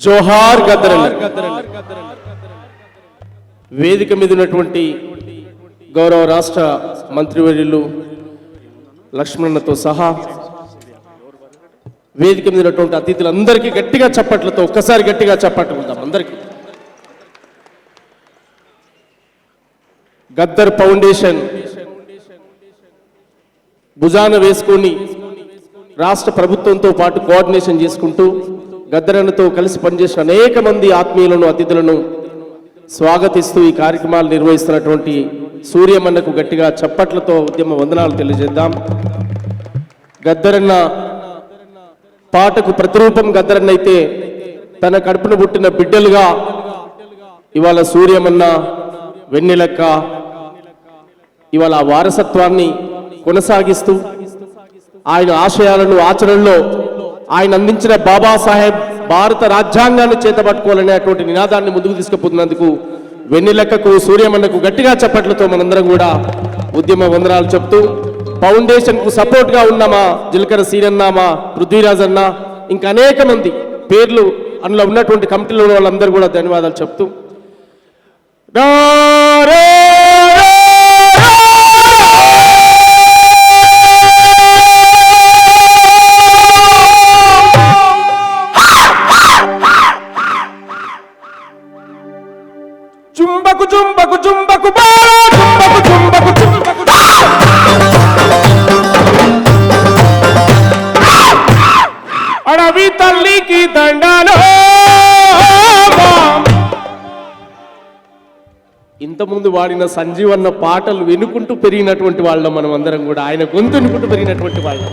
జోహార్ గద్దరల్ వేదిక మీద ఉన్నటువంటి గౌరవ రాష్ట్ర మంత్రివర్యులు లక్ష్మణతో సహా వేదిక మీద ఉన్నటువంటి అతిథులందరికీ గట్టిగా చప్పట్లతో ఒక్కసారి గట్టిగా చప్పట్లు అందరికీ. గద్దర్ ఫౌండేషన్ భుజాన వేసుకొని రాష్ట్ర ప్రభుత్వంతో పాటు కోఆర్డినేషన్ చేసుకుంటూ గద్దరన్నతో కలిసి పనిచేసిన అనేక మంది ఆత్మీయులను అతిథులను స్వాగతిస్తూ ఈ కార్యక్రమాలు నిర్వహిస్తున్నటువంటి సూర్యమన్నకు గట్టిగా చప్పట్లతో ఉద్యమ వందనాలు తెలియజేద్దాం. గద్దరన్న పాటకు ప్రతిరూపం గద్దరన్న అయితే తన కడుపున పుట్టిన బిడ్డలుగా ఇవాళ సూర్యమన్న వెన్నెలక్క ఇవాళ ఆ వారసత్వాన్ని కొనసాగిస్తూ ఆయన ఆశయాలను ఆచరణలో ఆయన అందించిన బాబాసాహెబ్ భారత రాజ్యాంగాన్ని చేతపట్టుకోవాలనేటువంటి నినాదాన్ని ముందుకు తీసుకుపోతున్నందుకు వెన్నెలక్కకు సూర్యమన్నకు గట్టిగా చప్పట్లతో మనందరం కూడా ఉద్యమ వందనాలు చెప్తూ ఫౌండేషన్కు సపోర్ట్గా ఉన్నామా ఉన్న మా జిలకర సీనన్న మా పృథ్వీరాజ్ అన్న ఇంకా అనేక మంది పేర్లు అందులో ఉన్నటువంటి కమిటీలో వాళ్ళందరూ కూడా ధన్యవాదాలు చెప్తూ. ఇంతకుముందు వాడిన సంజీవన్న పాటలు వినుకుంటూ పెరిగినటువంటి వాళ్ళం మనం అందరం కూడా. ఆయన గొంతు వినుకుంటూ పెరిగినటువంటి వాళ్ళం.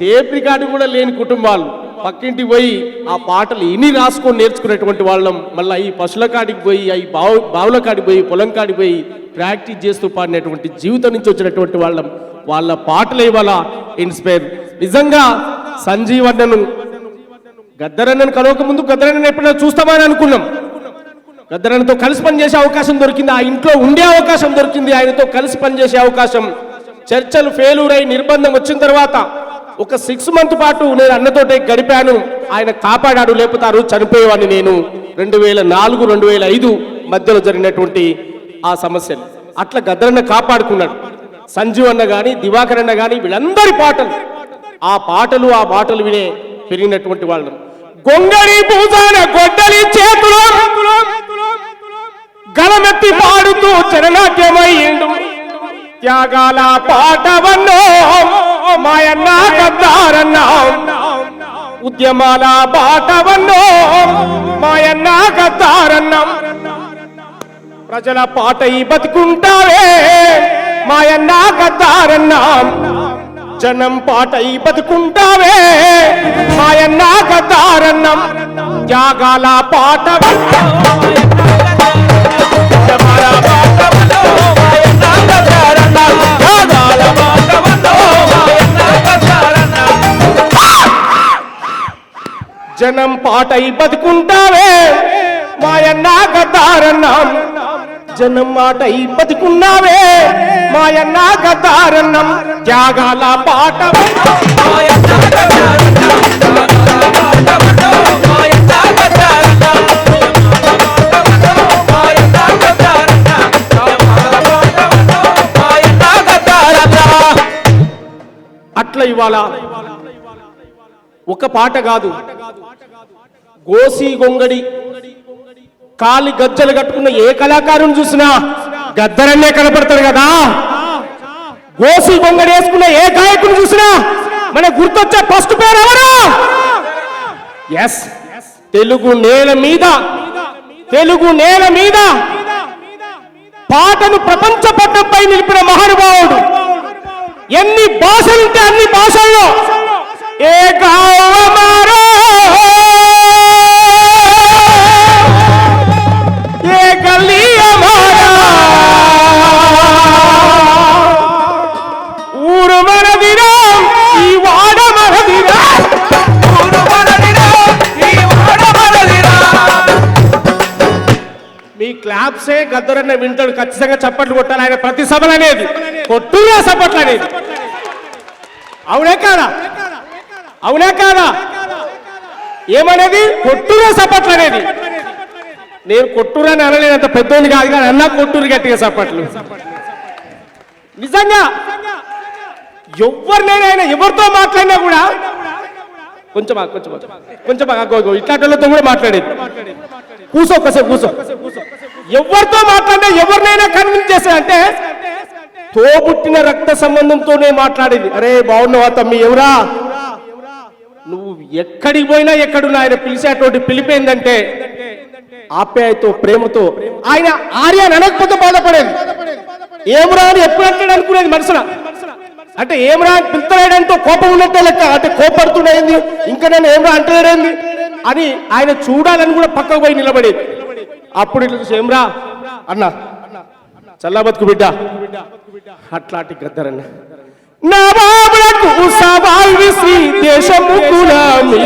టేప్ రికార్డు కూడా లేని కుటుంబాలు. పక్కింటికి పోయి ఆ పాటలు ఇని రాసుకొని నేర్చుకునేటువంటి వాళ్ళం. మళ్ళీ ఈ పశువుల కాడికి పోయి ఈ బావు బావుల కాడికి పోయి పొలం కాడికి పోయి ప్రాక్టీస్ చేస్తూ పాడినటువంటి జీవితం నుంచి వచ్చినటువంటి వాళ్ళం. వాళ్ళ పాటలు ఇవాళ ఇన్స్పైర్. నిజంగా సంజీవన్నను గద్దరన్నను కలవక ముందు గద్దరన్నను ఎప్పుడైనా చూస్తామని అనుకున్నాం. గద్దరన్నతో కలిసి పనిచేసే అవకాశం దొరికింది. ఆ ఇంట్లో ఉండే అవకాశం దొరికింది. ఆయనతో కలిసి పనిచేసే అవకాశం. చర్చలు ఫెయిల్యూర్ అయి నిర్బంధం వచ్చిన తర్వాత ఒక సిక్స్ మంత్ పాటు నేను అన్నతోటే గడిపాను. ఆయన కాపాడాడు. లేపుతారు చనిపోయేవాడిని నేను. రెండు వేల నాలుగు రెండు వేల ఐదు మధ్యలో జరిగినటువంటి ఆ సమస్యలు. అట్లా గద్దరన్న కాపాడుకున్నాడు. సంజీవ్ అన్న కానీ దివాకర్ అన్న కానీ వీళ్ళందరి పాటలు. ఆ పాటలు ఆ మాటలు వినే పెరిగినటువంటి వాళ్ళం. గొంగళి పూజాన గొడ్డలి చేతులు. గలమెత్తి పాడుతూ చరణాట్యమయ్యిండు త్యాగాల పాటవన్నో మాయన్న గద్దారన్నా. ఉద్యమాల పాటవన్నో మాయన్న గద్దారన్నా. ప్రజల పాట ఈ బతుకుంటావే మాయన్న గద్దారన్నా. జనం పాట ఈ బతుకుంటావే మాయన్న గద్దారన్నం. త్యాగాల పాట జనం పాటై బతుకుంటావే మాయన్న గద్దారన్నం జనం మాటై బతుకున్నావే మాయన్న గద్దారన్నం త్యాగాల పాట. అట్లా ఇవాళ ఒక పాట కాదు. గోసి గొంగడి కాలి గజ్జలు కట్టుకున్న ఏ కళాకారుని చూసినా గద్దరన్నే కనపడతాడు కదా? గోసి గొంగడి వేసుకున్న ఏ గాయకుని చూసినా మన గుర్తొచ్చే ఫస్ట్ పేరు ఎవరు? ఎస్ తెలుగు నేల మీద తెలుగు నేల మీద పాటను ప్రపంచ పట్టంపై నిలిపిన మహానుభావుడు ఎన్ని భాషలుంటే అన్ని భాషల్లో ఏ గావమారో ఏ గల్లీ ఊరు మనదిరా ఈ వాడ మనదిరా ఊరు మనదిరా ఈ వాడ మనదిరా మీ క్లాప్సే గద్దరన్న వింటాడు ఖచ్చితంగా చప్పట్లు కొట్టాలి. ఆయన ప్రతి సభలు అనేది కొట్టుగా చప్పట్లు అనేది అవునే కాదా? అవునే కాదా? ఏమనేది? కొట్టురా సపట్లు అనేది. నేను కొట్టురని అనలేనంత పెద్దోని కాదు కానీ అన్నా కొట్టురు గట్టిగా సపట్లు. నిజంగా ఎవరినైనా ఎవరితో మాట్లాడినా కూడా కొంచెం కొంచెం కొంచెం ఇట్లాంటితో కూడా మాట్లాడేది కూసో ఒకసారి కూసో. ఎవరితో మాట్లాడినా ఎవరినైనా కన్విన్స్ చేసే అంటే తోబుట్టిన రక్త సంబంధంతోనే మాట్లాడేది. అరే బాగున్నావా తమ్మి? ఎవరా? నువ్వు ఎక్కడికి పోయినా ఎక్కడున్నా ఆయన పిలిచేటువంటి పిలిపేందంటే ఆప్యాయతో ప్రేమతో ఆయన ఆర్య అని అనకపోతే బాధపడేది. ఏమరా అని ఎప్పుడు అంటాడు అనుకునేది మనసున? అంటే ఏమరా అని కోపం ఉన్నట్టే లెక్క. అంటే కోపడుతున్నాయింది ఇంకా నేను ఏమరా అంటలేడేంది అని ఆయన చూడాలని కూడా పక్కకు పోయి నిలబడేది. అప్పుడు ఇట్లా చూసి ఏమరా? అన్న చల్లా బతుకు బిడ్డ. అట్లాంటి గద్దరన్న. నా బాబులకు సవాల్ విసి దేశము కూడా మీ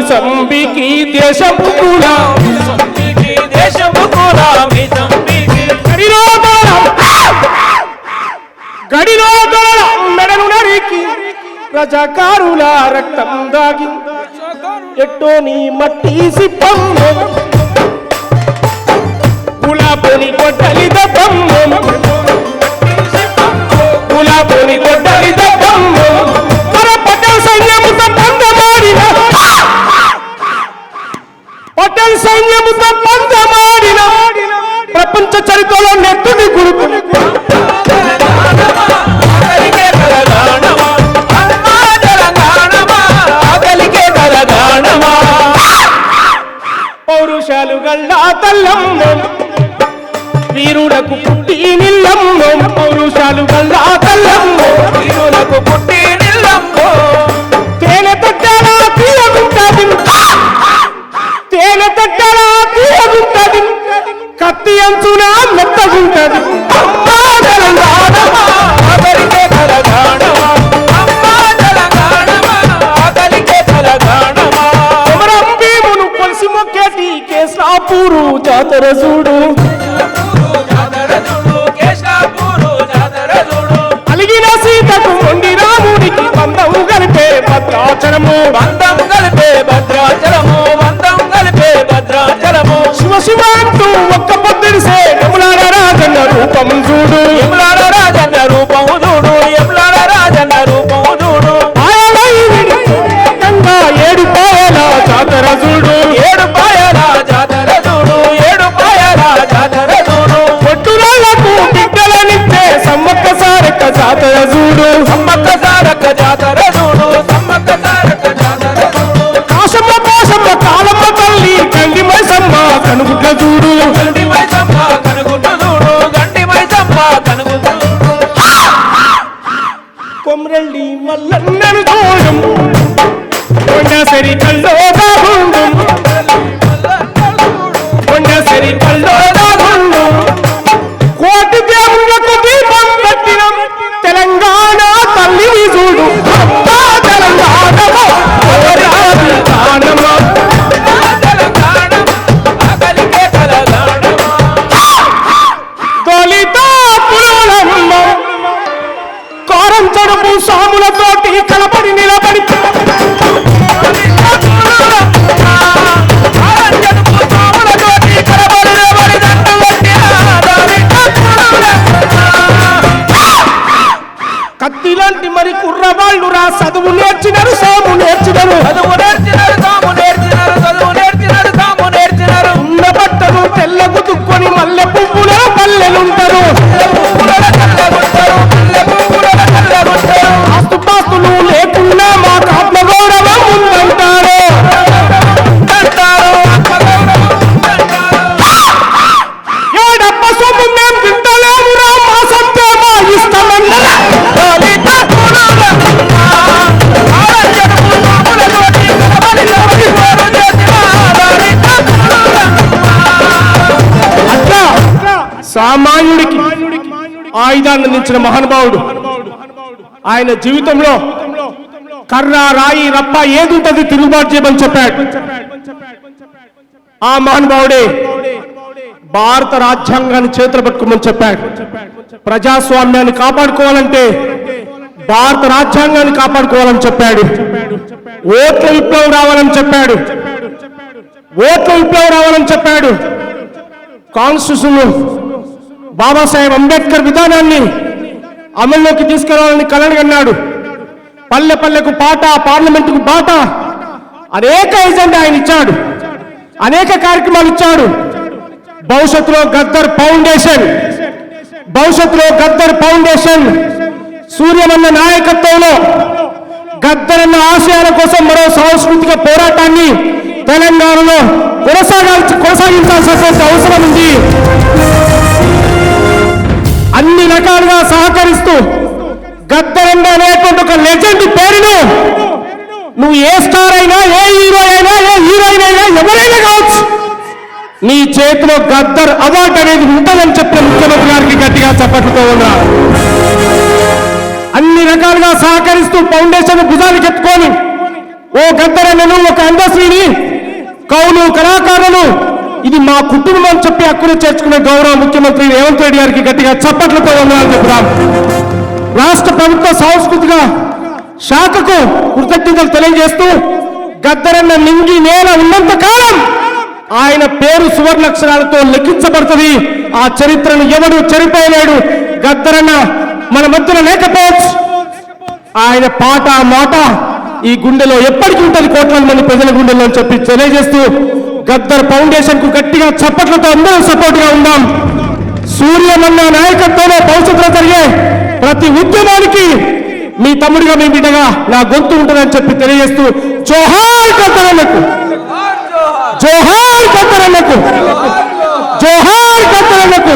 దేశము కూడా దేశము కూడా మీ గడిలో గడిలో మెడను నరికి ప్రజాకారుల రక్తం దాగి ఎట్టో నీ మట్టి సిప్పం. గులాబోని కొట్టలి దప్పం గులాబోని కొట్టలి దప్పం మన పటేల్ సైన్యముతో పందమాడిన పటేల్ సైన్యముతో పందమాడిన ప్రపంచ చరిత్రలో నెట్టుని గురుకు జాతర చూడు కేశాపూరు జాతర చూడు. అలిగిన సీతకు మొండి రాముడికి బంధము కలిపే భద్రాచలము. బంధం కలిపే భద్రాచలము குடு கல்லோடும் கொண்டாசரி கல்லோடும் கொண்டாசரி கல்லோடும் కుర్రవాళ్ళు రా చదువు నేర్చినారు సాము నేర్చినారు ఉన్న బట్టలు తెల్లకు దుక్కొని మల్లె పువ్వుల పల్లెలుంటారు సామాన్యుడికి ఆయుధాన్ని అందించిన మహానుభావుడు. ఆయన జీవితంలో కర్ర రాయి రప్ప ఏదుంటది తిరుగుబాటు చేయమని చెప్పాడు. ఆ మహానుభావుడే భారత రాజ్యాంగాన్ని చేతులు పట్టుకోమని చెప్పాడు. ప్రజాస్వామ్యాన్ని కాపాడుకోవాలంటే భారత రాజ్యాంగాన్ని కాపాడుకోవాలని చెప్పాడు. ఓట్ల విప్లవం రావాలని చెప్పాడు. ఓట్ల విప్లవం రావాలని చెప్పాడు. కాన్స్టిట్యూషన్ బాబాసాహెబ్ అంబేద్కర్ విధానాన్ని అమల్లోకి తీసుకురావాలని కలలుగన్నాడు పల్లె పల్లెకు పాట పార్లమెంటుకు బాట అనేక ఎజెండా ఆయన ఇచ్చాడు. అనేక కార్యక్రమాలు ఇచ్చాడు. భవిష్యత్తులో గద్దర్ ఫౌండేషన్ భవిష్యత్తులో గద్దర్ ఫౌండేషన్ సూర్యమన్న నాయకత్వంలో గద్దరన్న ఆశయాల కోసం మరో సాంస్కృతిక పోరాటాన్ని తెలంగాణలో కొనసాగాల్సి కొనసాగించాల్సిన అవసరం ఉంది. అన్ని రకాలుగా సహకరిస్తూ గద్దరంగా అనేటువంటి ఒక లెజెండ్ పేరును నువ్వు ఏ స్టార్ అయినా ఏ హీరో అయినా ఏ హీరోయిన్ అయినా ఎవరైనా కావచ్చు. నీ చేతిలో గద్దర్ అవార్డు అనేది ఉంటుందని చెప్పిన ముఖ్యమంత్రి గారికి గట్టిగా చప్పట్లతో ఉన్నా. అన్ని రకాలుగా సహకరిస్తూ ఫౌండేషన్ భుజానికి ఎత్తుకొని ఓ గద్దరన్నను ఒక అందశ్రీని కౌలు కళాకారులు ఇది మా కుటుంబం అని చెప్పి హక్కును చేర్చుకునే గౌరవ ముఖ్యమంత్రి రేవంత్ రెడ్డి గారికి గట్టిగా చప్పట్లతో వందనాలు చెప్తాం రాష్ట్ర ప్రభుత్వ సాంస్కృతిక శాఖకు కృతజ్ఞతలు తెలియజేస్తూ గద్దరన్న నింగి నేల ఉన్నంత కాలం ఆయన పేరు సువర్ణక్షరాలతో లెక్కించబడుతుంది ఆ చరిత్రను ఎవడు చెరిపోయలేడు గద్దరన్న మన మధ్యన లేకపోవచ్చు. ఆయన పాట మాట ఈ గుండెలో ఎప్పటికీ ఉంటుంది. కోట్ల మంది ప్రజల గుండెలో చెప్పి తెలియజేస్తూ గద్దర్ ఫౌండేషన్కు గట్టిగా చప్పట్లతో అందరూ సపోర్ట్గా ఉందాం. సూర్యమన్న నాయకత్వంలో భవిష్యత్తులో జరిగే ప్రతి ఉద్యమానికి మీ తమ్ముడిగా మీ బిడ్డగా నా గొంతు ఉంటుందని చెప్పి తెలియజేస్తూ జోహార్ గద్దరన్నకు జోహార్ గద్దరన్నకు జోహార్ గద్దరన్నకు